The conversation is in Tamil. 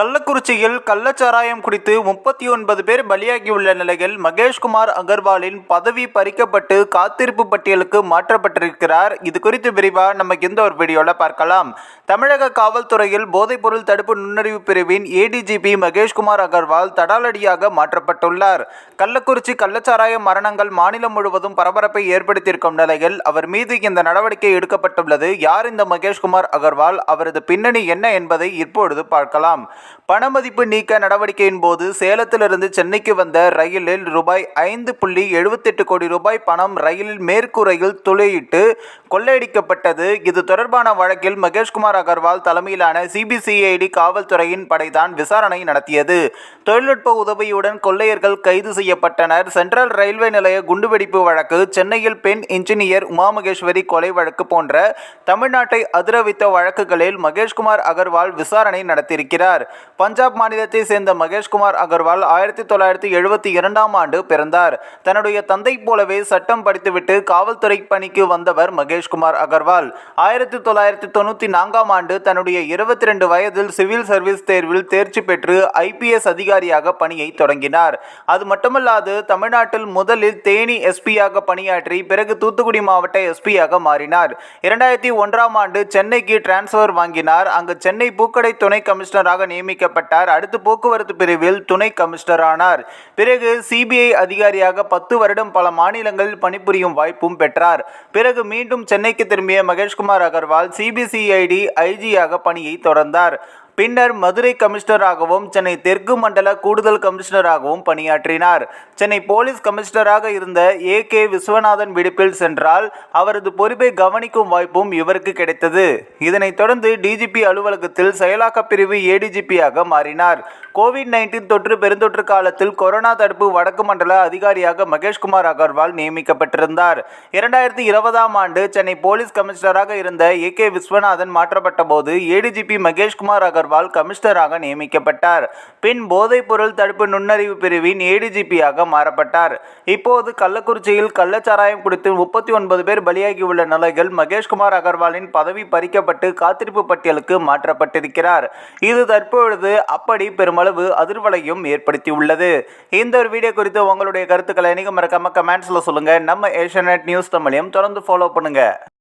கள்ளக்குறிச்சியில் கள்ளச்சாராயம் குடித்து முப்பத்தி ஒன்பது பேர் பலியாகியுள்ள நிலையில் மகேஷ்குமார் அகர்வாலின் பதவி பறிக்கப்பட்டு காத்திருப்பு பட்டியலுக்கு மாற்றப்பட்டிருக்கிறார். இது குறித்து விரிவாக நம்ம இந்த ஒரு வீடியோவில் பார்க்கலாம். தமிழக காவல்துறையில் போதைப்பொருள் தடுப்பு நுண்ணறிவு பிரிவின் ஏடிஜிபி மகேஷ்குமார் அகர்வால் தடாலடியாக மாற்றப்பட்டுள்ளார். கள்ளக்குறிச்சி கள்ளச்சாராய மரணங்கள் மாநிலம் முழுவதும் பரபரப்பை ஏற்படுத்தியிருக்கும் நிலையில் அவர் மீது இந்த நடவடிக்கை எடுக்கப்பட்டுள்ளது. யார் இந்த மகேஷ்குமார் அகர்வால்? அவரது பின்னணி என்ன என்பதை இப்பொழுது பார்க்கலாம். பணமதிப்பு நீக்க நடவடிக்கையின் போது சேலத்திலிருந்து சென்னைக்கு வந்த ரயிலில் ரூபாய் ஐந்து புள்ளி எழுபத்தெட்டு கோடி ரூபாய் பணம் ரயிலில் மேற்கூரையில் துளையிட்டு கொள்ளையடிக்கப்பட்டது. இது தொடர்பான வழக்கில் மகேஷ்குமார் அகர்வால் தலைமையிலான சிபிசிஐடி காவல்துறையின் படைதான் விசாரணை நடத்தியது. தொழில்நுட்ப உதவியுடன் கொள்ளையர்கள் கைது செய்யப்பட்டனர். சென்ட்ரல் ரயில்வே நிலைய குண்டுவெடிப்பு வழக்கு சென்னையில் பெண் இன்ஜினியர் உமாமகேஸ்வரி கொலை வழக்கு போன்ற தமிழ்நாட்டை அதிரவித்த வழக்குகளில் மகேஷ்குமார் அகர்வால் விசாரணை நடத்தியிருக்கிறார். பஞ்சாப் மாநிலத்தை சேர்ந்த மகேஷ்குமார் அகர்வால் ஆயிரத்தி தொள்ளாயிரத்தி எழுபத்தி இரண்டாம் ஆண்டு பிறந்தார். தன்னுடைய தந்தை போலவே சட்டம் படித்துவிட்டு காவல்துறை பணிக்கு வந்தவர் மகேஷ்குமார் அகர்வால். ஆயிரத்தி தொள்ளாயிரத்தி தொண்ணூற்றி நான்காம் ஆண்டு தன்னுடைய இருபத்தி ரெண்டு வயதில் சிவில் சர்வீஸ் தேர்வில் தேர்ச்சி பெற்று ஐபிஎஸ் அதிகாரியாக பணியை தொடங்கினார். அது மட்டுமல்லாது தமிழ்நாட்டில் முதலில் தேனி எஸ்பியாக பணியாற்றி பிறகு தூத்துக்குடி மாவட்ட எஸ்பியாக மாறினார். இரண்டாயிரத்தி ஒன்றாம் ஆண்டு சென்னைக்கு டிரான்ஸ்ஃபர் வாங்கினார். அங்கு சென்னை பூக்கடை துணை கமிஷனராக நியமிக்கப்பட்டார். அடுத்து போக்குவரத்து பிரிவில் துணை கமிஷனர் ஆனார். பிறகு சிபிஐ அதிகாரியாக பத்து வருடம் பல மாநிலங்களில் பணிபுரியும் வாய்ப்பும் பெற்றார். பிறகு மீண்டும் சென்னைக்கு திரும்பிய மகேஷ்குமார் அகர்வால் சிபிசிஐடி ஐஜியாக பணியை தொடர்ந்தார். பின்னர் மதுரை கமிஷனராகவும் சென்னை தெற்கு மண்டல கூடுதல் கமிஷனராகவும் பணியாற்றினார். சென்னை போலீஸ் கமிஷனராக இருந்த ஏ. கே. விஸ்வநாதன் விடுப்பில் சென்றால் அவரது பொறுப்பை கவனிக்கும் வாய்ப்பும் இவருக்கு கிடைத்தது. இதனைத் தொடர்ந்து டிஜிபி அலுவலகத்தில் செயலாக்க பிரிவு ஏடிஜிபியாக மாறினார். கோவிட் நைன்டீன் தொற்று பெருந்தொற்று காலத்தில் கொரோனா தடுப்பு வடக்கு மண்டல அதிகாரியாக மகேஷ்குமார் அகர்வால் நியமிக்கப்பட்டிருந்தார். இரண்டாயிரத்தி இருபதாம் ஆண்டு சென்னை போலீஸ் கமிஷனராக இருந்த ஏ. கே. விஸ்வநாதன் மாற்றப்பட்ட போது ஏடிஜிபி மகேஷ்குமார் அகர்வால் கமிஷனராக நியமிக்கப்பட்டார். பின் போதைப்பொருள் தடுப்பு நுண்ணறிவு பிரிவின் ஏடிஜிபியாக மாறப்பட்டார். இப்போது கள்ளக்குறிச்சியில் கள்ளச்சாராயம் குடித்து முப்பத்தி ஒன்பது பேர் பலியாகியுள்ள நிலையில் மகேஷ்குமார் அகர்வாலின் பதவி பறிக்கப்பட்டு காத்திருப்பு பட்டியலுக்கு மாற்றப்பட்டிருக்கிறார். இது தற்பொழுது அப்படி பெருமளவு அதிர்வலையும் ஏற்படுத்தியுள்ளது. இந்த ஒரு வீடியோ குறித்து உங்களுடைய கருத்துக்களை நீங்கள் மறக்காம கமெண்ட்ஸில் சொல்லுங்கள் நம்ம ஏஷியநெட் நியூஸ் தமிழையும் தொடர்ந்து ஃபாலோ பண்ணுங்கள்